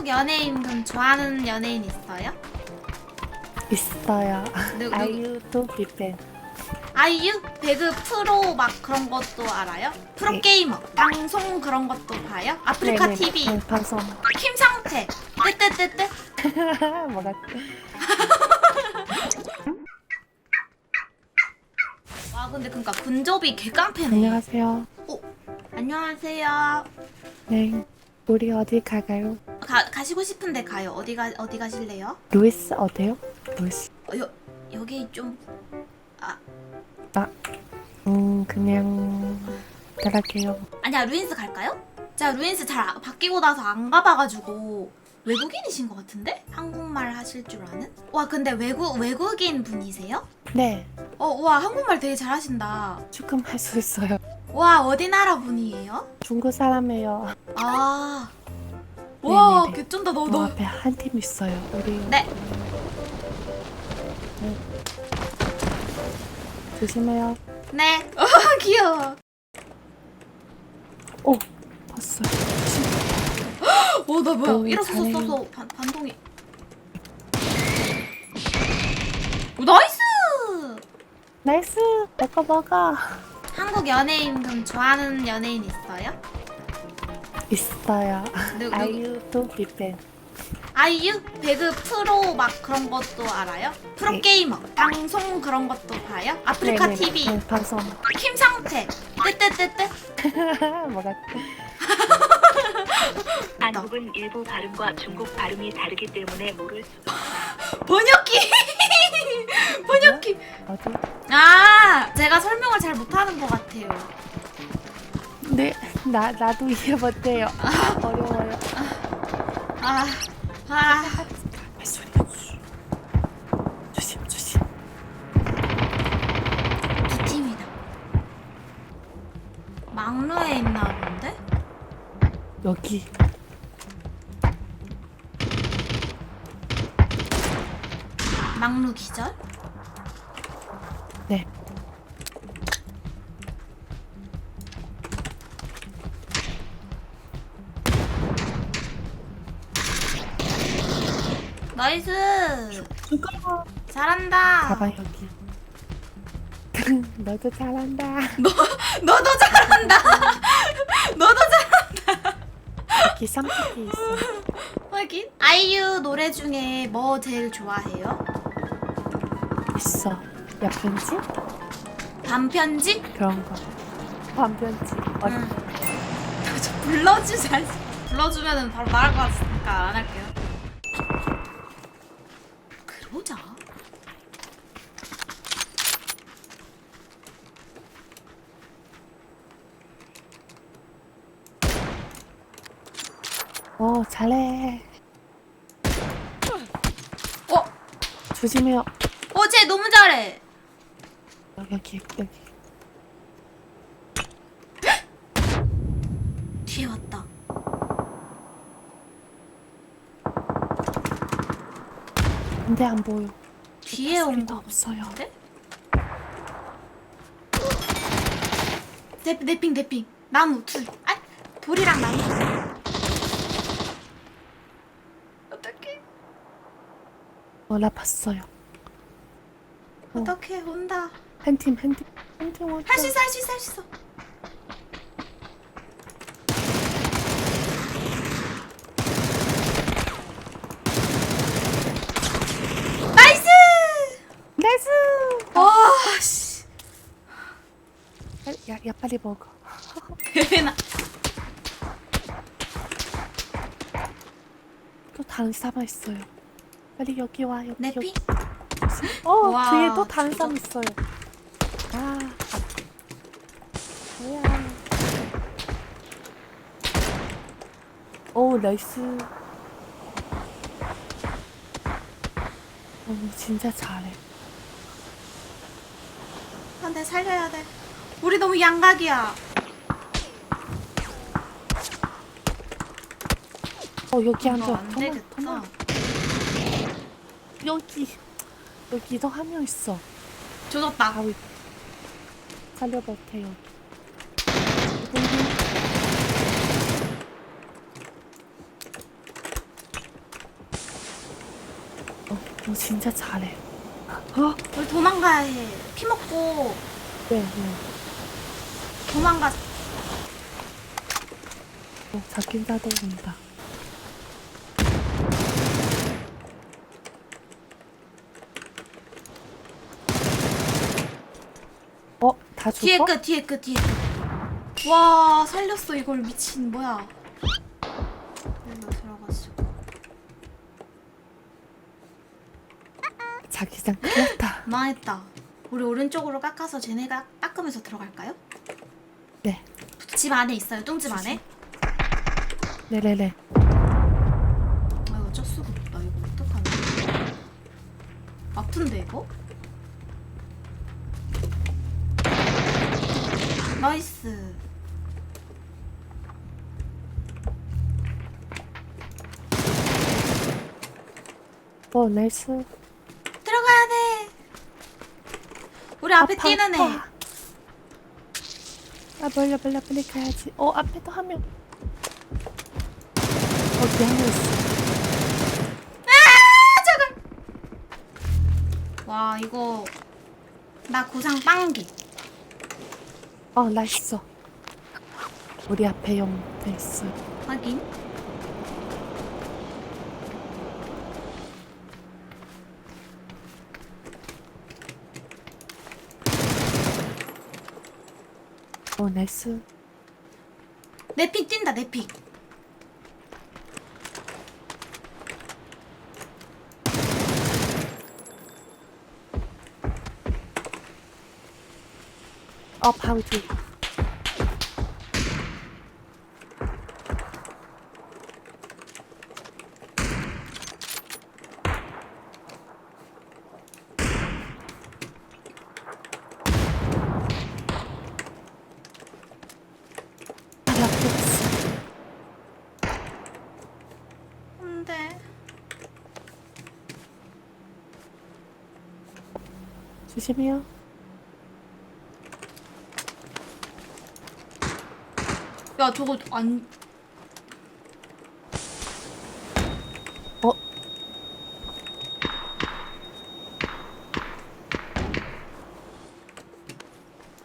한국 연예인 그럼 좋아하는 연예인 있어요? 있어요. 누, 누, 아이유도 빅뱅. 아이유? 배그 프로 막 그런 것도 알아요? 프로게이머 방송 그런 것도 봐요? 아프리카 네네, TV 네, 방송. 김상태 뜨뜨뜨뜨 뭐가 와 근데 그니까 근접이 개깡패네 안녕하세요. 안녕하세요 네. 우리 어디 갈까요? 가, 가시고 싶은데 가요 어디 가 어디 가실래요? 루이스 어때요? 루이스. 어, 여, 여기 좀음 그냥 갈게요. 아니야 루인스 갈까요? 제가 루인스 잘 아- 바뀌고 나서 안 가봐가지고 외국인이신 것 같은데? 한국말 하실 줄 아는? 와 근데 외국 외국인 분이세요? 네. 어와 한국말 되게 잘하신다. 조금 할 수 있어요. 와 어디 나라 분이에요? 중국 사람이에요. 아. 와 네네네. 개쩐다 너저 너. 앞에 한 팀 있어요. 우리. 네. 조심해요. 네. 어 귀여워. 오 봤어요. 어나 뭐야 오, 일어서서 잘해. 써서 반 반동이. 오, 나이스. 나이스. 먹어 먹어. 한국 연예인 그럼 좋아하는 연예인 있어요? 있어요. 누, 누, 아이유도 빅뱅. 아이유? 배그 프로 막 그런 것도 알아요? 프로게이머 방송 그런 것도 봐요? 아프리카 네네, TV 네, 방송. 김상태 뜨뜨뜨뜨 뭐가 한국은 일부 발음과 중국 발음이 다르기 때문에 모를 수가 번역기 번역기 어디? 아 제가 설명을 잘 못하는 것 같아요 네, 나 나도 이해 못해요. 어려워요. 아, 아 소리가 조심 조심. 두 팀이다 막루에 있나 본데? 여기 막루 기절? 네. 나이스? 잘한다 봐봐 여기. 너도 잘한다. 너도 잘한다 너도 잘 여기 쌈짓기 있어. 확인 아이유 노래 중에 뭐 제일 좋아해요? 있어. 옆편지 반편지? 그런 거. 반편지. 어, 응. 저 불러주자. 불러주면은 바로 말할 것 같으니까 안 할게요. 그러자. 어 잘해. 어, 조심해요. 어, 쟤 너무 잘해. 여기 여기. 뒤에 왔다. 근데 안 보여. 뒤에 온 소리가 거. 없어요. 같은데? 내, 내핑, 내핑. 나무 둘. 아, 돌이랑 나무. 어떡해. 어, 나 봤어요. 어. 어떡해, 온다. 한 팀, 한 팀, 한팀 왔다. 할 수 있어, 할 수 있어, 할 수 있어. 나이스! 나이스! 와, 씨. 빨리, 야, 야, 빨리 먹어. 대나. 또 다른 사람 있어요. 빨리 여기 와, 여기. 내 여기. 핑? 어, 와, 뒤에 또 다른. 사람 있어요. 아. 뭐야. 오, 나이스. 어, 진짜 잘해. 안 돼, 살려야 돼. 우리 너무 양각이야. 어, 여기 앉아. 안 토마, 되겠다. 토마. 여기 여기도 한 명 있어. 조졌다. 아우. 살려볼게요. 어, 너 진짜 잘해. 어? 우리 도망가야 해. 피 먹고 네, 네. 도망가. 어, 잡긴 다더군다. 다 죽어? 뒤에 끝, 뒤에 끝, 뒤에 끝. 와, 살렸어 이걸 미친 뭐야? 일로 들어가지고. 자기장 큰일났다. 망했다. 우리 오른쪽으로 깎아서 쟤네가 닦으면서 들어갈까요? 네. 집 안에 있어요. 뚱집 안에. 네네네. 아 이거 어쩔 수가 없다. 이거 어떡하냐. 아픈데 이거? 나이스. 어, 나이스. 들어가야 돼. 우리 앞에 아파, 뛰는 애. 아파. 아, 멀려, 멀려, 빨리 가야지. 어, 앞에도 한 명. 어, 뒤에 한명 있어. 와 이거 나 구상 빵개. 어, 나이스. 우리 앞에 영 나이스. 확인. 어, 나이스. 내픽 뛴다 내 픽. 어, 바로 있어. 근데 조심해요. 야 저거 안 어?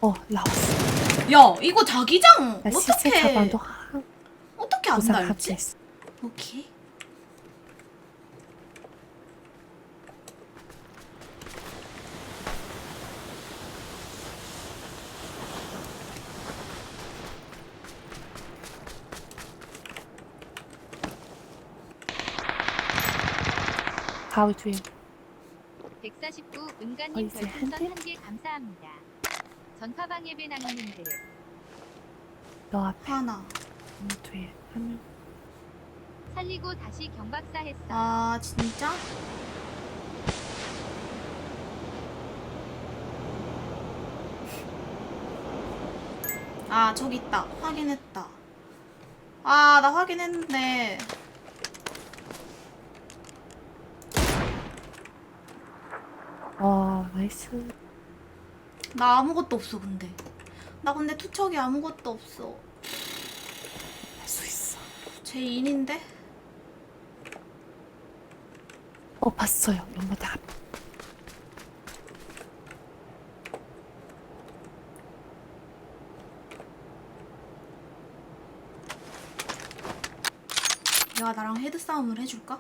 어, 나왔어. 야 이거 자기장 나 어떻게 한 어떻게 안 달지? 합체했어. 오케이. 바로 뒤에. 149 어, 은가님 이제 별풍선 한 대? 한개 감사합니다. 전파방 예배 나누는데 너 앞에 하나. 음, 뒤에 한 명. 살리고 다시 경박사 했어. 아 진짜? 아 저기 있다. 확인했다. 아 나 확인했는데 어, 나이스. 나 아무것도 없어 근데. 나 근데 투척이 아무것도 없어. 할 수 있어. 제 인인데? 어, 봤어요. 연마대 앞. 내가 나랑 헤드 싸움을 해줄까?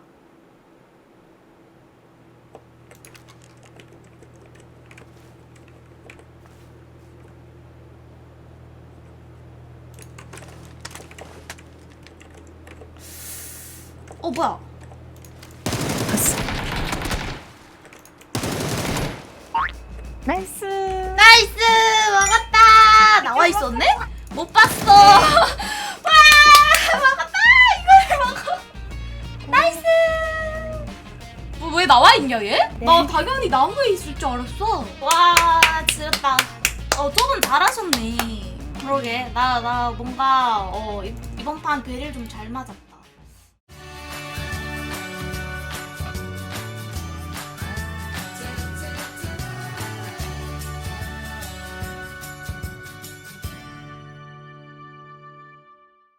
뭐야? 봤어. 나이스. 나이스! 먹었다! 나와 있었네? 못 봤어. 와 먹었다! 이걸 먹어 나이스! 뭐, 왜 나와 있냐 얘? 나 당연히 나무에 있을 줄 알았어. 와 지렸다. 어 조금 잘하셨네. 그러게. 나 나 뭔가 어 이- 이번 판 배를 좀잘 맞았다